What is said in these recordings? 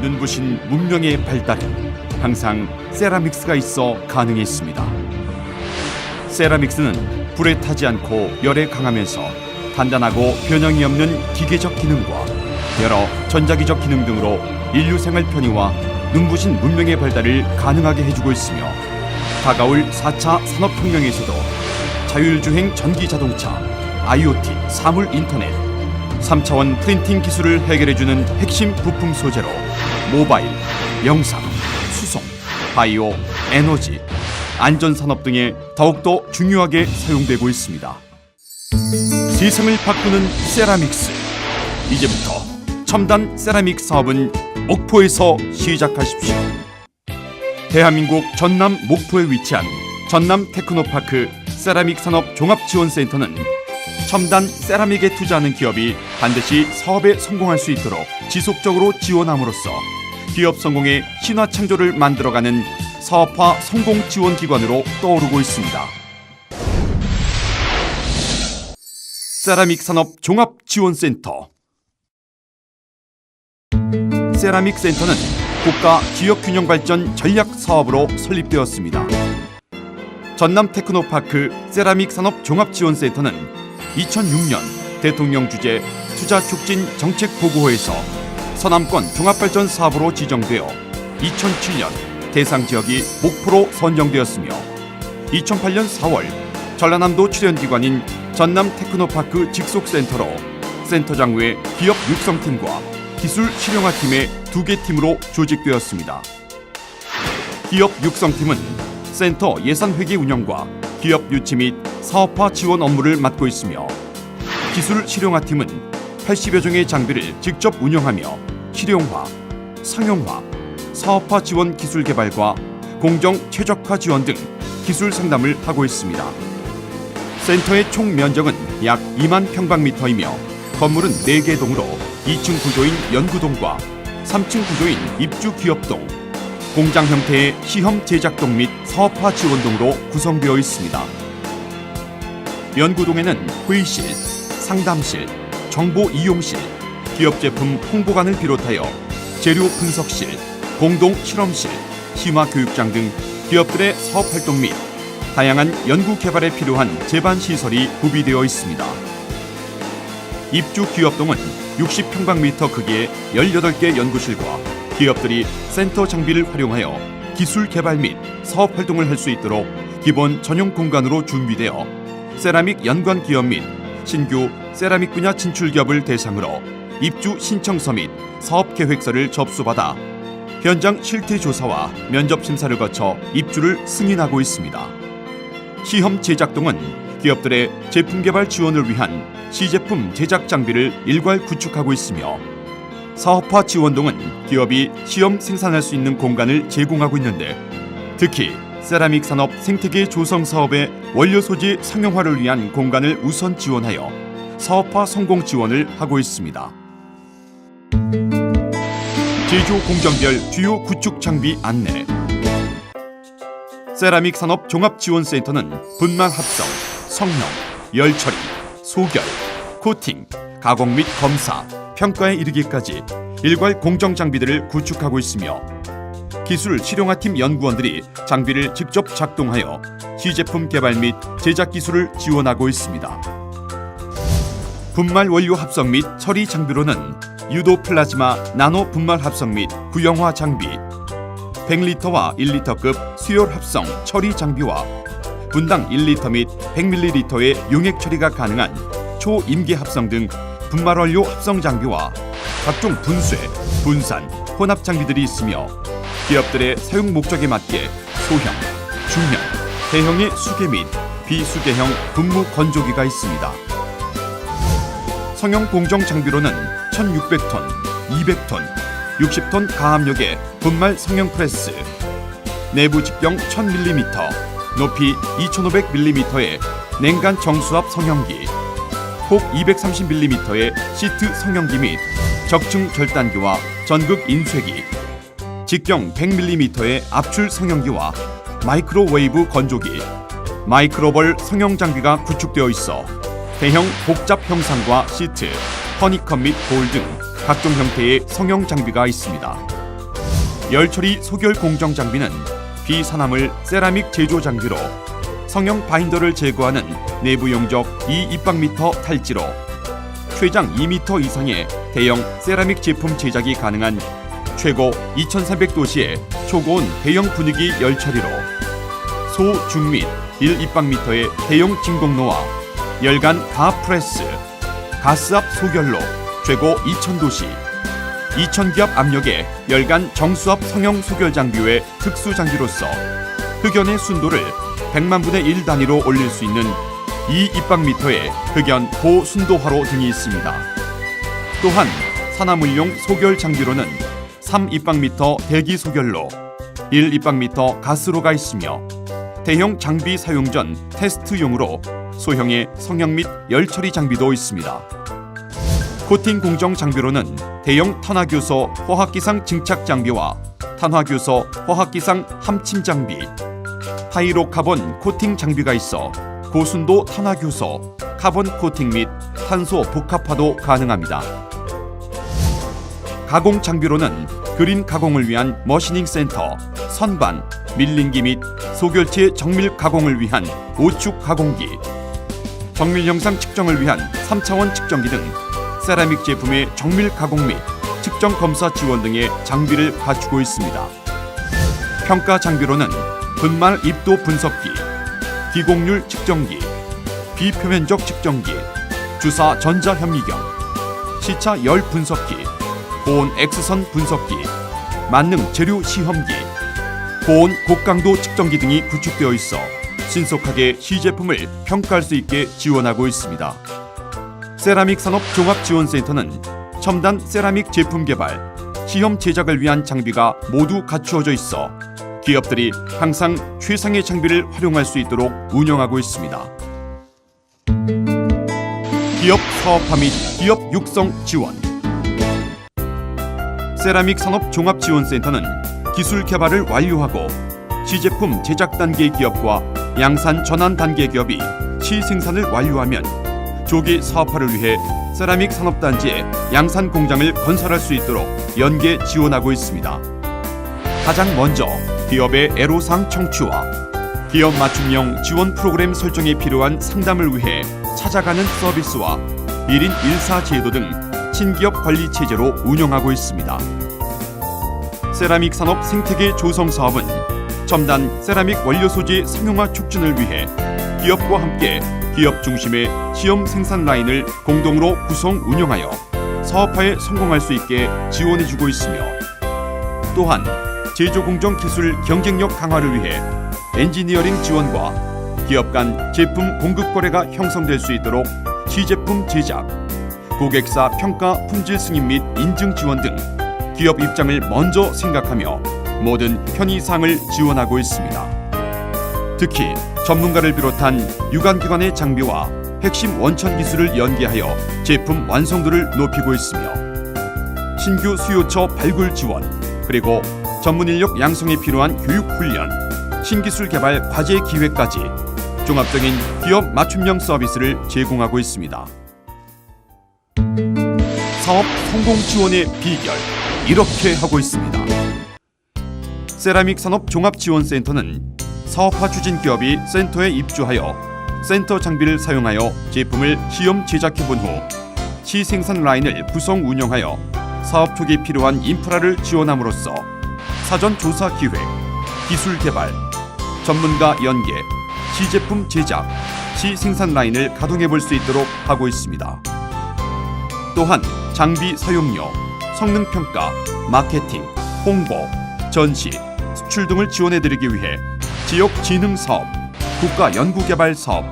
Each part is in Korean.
눈부신 문명의 발달은 항상 세라믹스가 있어 가능했습니다. 세라믹스는 불에 타지 않고 열에 강하면서 단단하고 변형이 없는 기계적 기능과 여러 전자기적 기능 등으로 인류 생활 편의와 눈부신 문명의 발달을 가능하게 해주고 있으며 다가올 4차 산업혁명에서도 자율주행 전기 자동차, IoT, 사물 인터넷, 3차원 프린팅 기술을 해결해주는 핵심 부품 소재로 모바일, 영상, 수송, 바이오, 에너지, 안전산업 등에 더욱더 중요하게 사용되고 있습니다. 세상을 바꾸는 세라믹스. 이제부터 첨단 세라믹 사업은 목포에서 시작하십시오. 대한민국 전남 목포에 위치한 전남 테크노파크 세라믹 산업 종합지원센터는 첨단 세라믹에 투자하는 기업이 반드시 사업에 성공할 수 있도록 지속적으로 지원함으로써 기업 성공의 신화 창조를 만들어가는 사업화 성공 지원 기관으로 떠오르고 있습니다. 세라믹 산업 종합 지원 센터 세라믹 센터는 국가 지역 균형 발전 전략 사업으로 설립되었습니다. 전남 테크노파크 세라믹 산업 종합 지원 센터는 2006년 대통령 주재 투자 촉진 정책 보고회에서 서남권 종합발전 사업으로 지정되어 2007년 대상 지역이 목포로 선정되었으며 2008년 4월 전라남도 출연기관인 전남 테크노파크 직속센터로 센터장 외 기업 육성팀과 기술 실용화팀의 두 개 팀으로 조직되었습니다. 기업 육성팀은 센터 예산 회계 운영과 기업 유치 및 사업화 지원 업무를 맡고 있으며 기술 실용화팀은 80여 종의 장비를 직접 운영하며 실용화, 상용화, 사업화 지원 기술 개발과 공정 최적화 지원 등 기술 상담을 하고 있습니다. 센터의 총 면적은 약 2만 평방미터이며 건물은 4개 동으로 2층 구조인 연구동과 3층 구조인 입주 기업동, 공장 형태의 시험 제작동 및 사업화 지원동으로 구성되어 있습니다. 연구동에는 회의실, 상담실, 정보 이용실, 기업 제품 홍보관을 비롯하여 재료 분석실, 공동 실험실, 심화 교육장 등 기업들의 사업 활동 및 다양한 연구 개발에 필요한 제반 시설이 구비되어 있습니다. 입주 기업동은 60평방미터 크기의 18개 연구실과 기업들이 센터 장비를 활용하여 기술 개발 및 사업 활동을 할 수 있도록 기본 전용 공간으로 준비되어 세라믹 연관 기업 및 신규 세라믹 분야 진출 기업을 대상으로 입주 신청서 및 사업 계획서를 접수받아 현장 실태 조사와 면접 심사를 거쳐 입주를 승인하고 있습니다. 시험 제작동은 기업들의 제품 개발 지원을 위한 시제품 제작 장비를 일괄 구축하고 있으며 사업화 지원동은 기업이 시험 생산할 수 있는 공간을 제공하고 있는데 특히 세라믹 산업 생태계 조성 사업의 원료 소재 상용화를 위한 공간을 우선 지원하여 사업화 성공 지원을 하고 있습니다. 제조 공정별 주요 구축 장비 안내 세라믹 산업 종합 지원 센터는 분말 합성, 성형, 열 처리, 소결, 코팅, 가공 및 검사, 평가에 이르기까지 일괄 공정 장비들을 구축하고 있으며 기술 실용화팀 연구원들이 장비를 직접 작동하여 시제품 개발 및 제작 기술을 지원하고 있습니다. 분말 원료 합성 및 처리 장비로는 유도 플라즈마 나노 분말 합성 및 구형화 장비, 100리터와 1리터급 수열 합성 처리 장비와 분당 1리터 및 100ml의 용액 처리가 가능한 초임계 합성 등 분말 원료 합성 장비와 각종 분쇄, 분산, 혼합 장비들이 있으며 기업들의 사용 목적에 맞게 소형, 중형, 대형의 수계 및 비수계형 분무 건조기가 있습니다. 성형 공정 장비로는 1,600톤, 200톤, 60톤 가압력의 분말 성형 프레스, 내부 직경 1000mm, 높이 2500mm의 냉간 정수압 성형기, 폭 230mm의 시트 성형기 및 적층 절단기와 전극 인쇄기, 직경 100mm의 압출 성형기와 마이크로웨이브 건조기, 마이크로벌 성형 장비가 구축되어 있어 대형 복잡 형상과 시트, 허니컴 및 볼 등 각종 형태의 성형 장비가 있습니다. 열처리 소결 공정 장비는 비산화물 세라믹 제조 장비로 성형 바인더를 제거하는 내부 용적 2 입방미터 탈지로 최장 2m 이상의 대형 세라믹 제품 제작이 가능한 최고 2,300도씨의 초고온 대형 분위기 열처리로 소, 중 및 1 입방미터의 대형 진공로와 열간 가 프레스, 가스압 소결로 최고 2,000도씨, 2,000기압 압력의 열간 정수압 성형 소결 장비 외 특수 장비로서 흑연의 순도를 100만 분의 1 단위로 올릴 수 있는 2 입방미터의 흑연 고순도화로 등이 있습니다. 또한 산화물용 소결 장비로는 3 입방미터 대기 소결로 1 입방미터 가스로가 있으며 대형 장비 사용 전 테스트용으로 소형의 성형 및 열처리 장비도 있습니다. 코팅 공정 장비로는 대형 탄화교소 화학기상 증착 장비와 탄화교소 화학기상 함침 장비, 하이로카본 코팅 장비가 있어 고순도 탄화교소, 카본 코팅 및 탄소 복합화도 가능합니다. 가공 장비로는 그린 가공을 위한 머시닝 센터, 선반, 밀링기 및 소결체 정밀 가공을 위한 오축 가공기, 정밀 영상 측정을 위한 3차원 측정기 등 세라믹 제품의 정밀 가공 및 측정 검사 지원 등의 장비를 갖추고 있습니다. 평가 장비로는 분말 입도 분석기, 기공률 측정기, 비표면적 측정기, 주사 전자 현미경, 시차 열 분석기, 고온 X선 분석기, 만능 재료 시험기, 고온 고강도 측정기 등이 구축되어 있어 신속하게 시제품을 평가할 수 있게 지원하고 있습니다. 세라믹 산업 종합 지원센터는 첨단 세라믹 제품 개발, 시험 제작을 위한 장비가 모두 갖추어져 있어 기업들이 항상 최상의 장비를 활용할 수 있도록 운영하고 있습니다. 기업 사업화 및 기업 육성 지원 세라믹 산업 종합 지원센터는 기술 개발을 완료하고 시제품 제작 단계 기업과 양산 전환 단계 기업이 시생산을 완료하면 조기 사업화를 위해 세라믹 산업단지에 양산 공장을 건설할 수 있도록 연계 지원하고 있습니다. 가장 먼저 기업의 애로사항 청취와 기업 맞춤형 지원 프로그램 설정에 필요한 상담을 위해 찾아가는 서비스와 1인 1사 제도 등 신기업 관리 체제로 운영하고 있습니다. 세라믹 산업 생태계 조성 사업은 첨단 세라믹 원료 소재 상용화 촉진을 위해 기업과 함께 기업 중심의 시험 생산 라인을 공동으로 구성 운영하여 사업화에 성공할 수 있게 지원해주고 있으며 또한 제조 공정 기술 경쟁력 강화를 위해 엔지니어링 지원과 기업 간 제품 공급 거래가 형성될 수 있도록 시제품 제작, 고객사 평가 품질 승인 및 인증 지원 등 기업 입장을 먼저 생각하며 모든 편의사항을 지원하고 있습니다. 특히 전문가를 비롯한 유관기관의 장비와 핵심 원천 기술을 연계하여 제품 완성도를 높이고 있으며 신규 수요처 발굴 지원 그리고 전문 인력 양성에 필요한 교육 훈련, 신기술 개발 과제 기획까지 종합적인 기업 맞춤형 서비스를 제공하고 있습니다. 사업 성공 지원의 비결 이렇게 하고 있습니다. 세라믹 산업 종합 지원센터는 사업화 추진 기업이 센터에 입주하여 센터 장비를 사용하여 제품을 시험 제작해 본 후 시생산 라인을 구성 운영하여 사업 초기 필요한 인프라를 지원함으로써 사전 조사 기획, 기술 개발, 전문가 연계, 시제품 제작, 시생산 라인을 가동해 볼 수 있도록 하고 있습니다. 또한 장비 사용료, 성능 평가, 마케팅, 홍보, 전시, 수출 등을 지원해 드리기 위해 지역 진흥 사업, 국가 연구 개발 사업,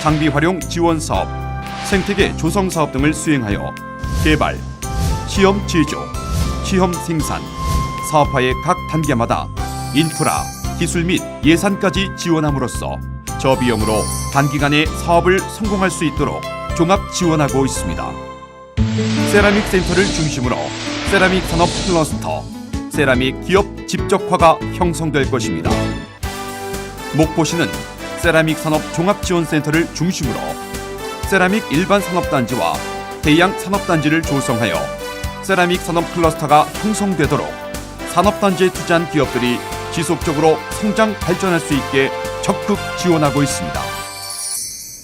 장비 활용 지원 사업, 생태계 조성 사업 등을 수행하여 개발, 시험 제조, 시험 생산, 사업화의 각 단계마다 인프라, 기술 및 예산까지 지원함으로써 저비용으로 단기간에 사업을 성공할 수 있도록 종합 지원하고 있습니다. 세라믹 센터를 중심으로 세라믹 산업 클러스터, 세라믹 기업 집적화가 형성될 것입니다. 목포시는 세라믹 산업 종합지원센터를 중심으로 세라믹 일반 산업단지와 대양 산업단지를 조성하여 세라믹 산업 클러스터가 형성되도록 산업단지에 투자한 기업들이 지속적으로 성장 발전할 수 있게 적극 지원하고 있습니다.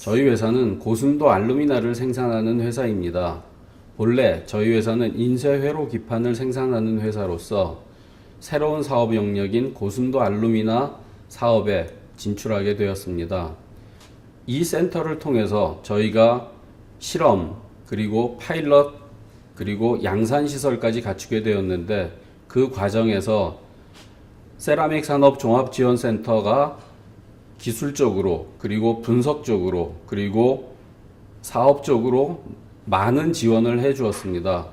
저희 회사는 고순도 알루미나를 생산하는 회사입니다. 본래 저희 회사는 인쇄회로 기판을 생산하는 회사로서 새로운 사업 영역인 고순도 알루미나 사업에 진출하게 되었습니다. 이 센터를 통해서 저희가 실험, 그리고 파일럿, 그리고 양산 시설까지 갖추게 되었는데 그 과정에서 세라믹 산업 종합 지원 센터가 기술적으로 그리고 분석적으로 그리고 사업적으로 많은 지원을 해 주었습니다.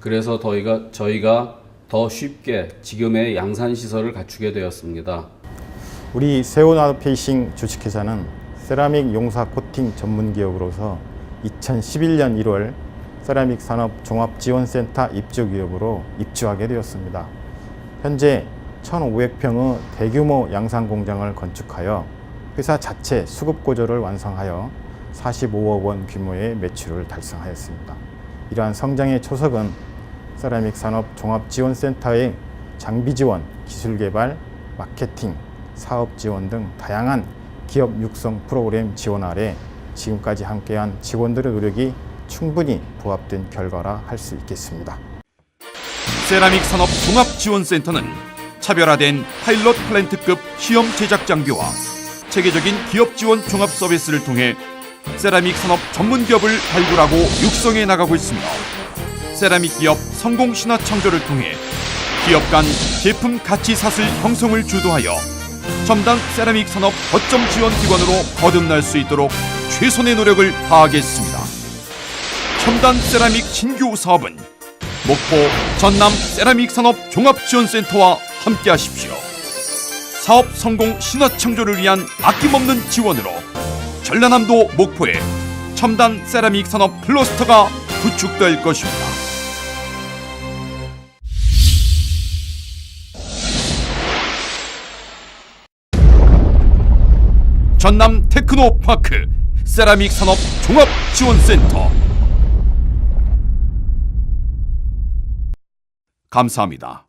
그래서 저희가 저희가 더 쉽게 지금의 양산 시설을 갖추게 되었습니다. 우리 세오나드 페이싱 주식회사는 세라믹 용사 코팅 전문 기업으로서 2011년 1월 세라믹 산업 종합 지원센터 입주 기업으로 입주하게 되었습니다. 현재 1,500평의 대규모 양산 공장을 건축하여 회사 자체 수급 고조를 완성하여 45억 원 규모의 매출을 달성하였습니다. 이러한 성장의 초석은 세라믹 산업 종합 지원 센터의 장비 지원, 기술 개발, 마케팅, 사업 지원 등 다양한 기업 육성 프로그램 지원 아래 지금까지 함께한 직원들의 노력이 충분히 부합된 결과라 할 수 있겠습니다. 세라믹 산업 종합 지원 센터는 차별화된 파일럿 플랜트급 시험 제작 장비와 체계적인 기업 지원 종합 서비스를 통해 세라믹 산업 전문 기업을 발굴하고 육성해 나가고 있으며 세라믹 기업 성공 신화 창조를 통해 기업 간 제품 가치 사슬 형성을 주도하여 첨단 세라믹 산업 거점 지원 기관으로 거듭날 수 있도록 최선의 노력을 다하겠습니다. 첨단 세라믹 신규 사업은 목포 전남 세라믹 산업 종합지원센터와 함께하십시오. 사업 성공 신화 창조를 위한 아낌없는 지원으로 전라남도 목포에 첨단 세라믹 산업 클러스터가 구축될 것입니다. 전남 테크노파크 세라믹 산업 종합 지원센터 감사합니다.